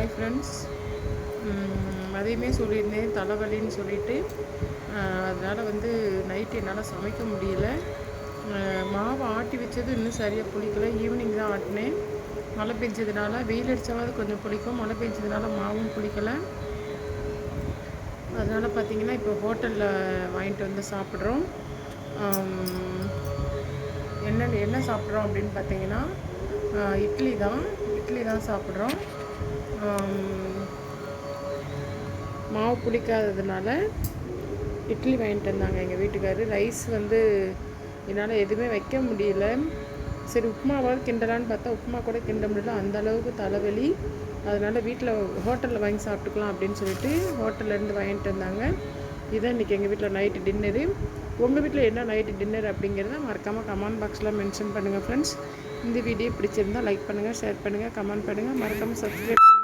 Hi friends அதையுமே சொல்லியிருந்தேன் தலைவலின்னு சொல்லிட்டு. அதனால் வந்து நைட்டு என்னால் சமைக்க முடியல. மாவு ஆட்டி வச்சது இன்னும் சரியாக புளிக்கல. ஈவினிங் தான் ஆட்டினேன். மழை பெஞ்சதுனால வெயில் அடித்தாவது கொஞ்சம் புளிக்கும். மழை பெஞ்சதுனால மாவும் புளிக்கலை. அதனால் பார்த்தீங்கன்னா இப்போ ஹோட்டலில் வாங்கிட்டு வந்து சாப்பிட்றோம். ஆம், என்ன சாப்பிட்றோம் அப்படின்னு பார்த்தீங்கன்னா இட்லி தான். இட்லி தான் சாப்பிட்றோம். மாவு புளிக்காததுனால இட்லி வாங்கிட்டு வந்தாங்க எங்கள் வீட்டுக்காரர் ரைஸ் வந்து என்னால் எதுவுமே வைக்க முடியல. சரி உப்புமாவாவது கிண்டலான்னு பார்த்தா உப்புமா கூட கிண்ட முடியல. அந்த அளவுக்கு தலைவலி. அதனால் வீட்டில் ஹோட்டலில் வாங்கி சாப்பிட்டுக்கலாம் அப்படின்னு சொல்லிட்டு ஹோட்டல்லேருந்து வாங்கிட்டு வந்தாங்க. இதான் இன்றைக்கி எங்கள் வீட்டில் நைட்டு டின்னரு உங்கள் வீட்டில் என்ன நைட்டு டின்னர் அப்படிங்கிறத மறக்காமல் கமெண்ட் பாக்ஸில் மென்ஷன் பண்ணுங்கள் ஃப்ரெண்ட்ஸ் இந்த வீடியோ பிடிச்சிருந்தா லைக் பண்ணுங்கள் ஷேர் பண்ணுங்கள் கமெண்ட் பண்ணுங்கள் மறக்காமல் சப்ஸ்கிரைப் பண்ணுங்கள்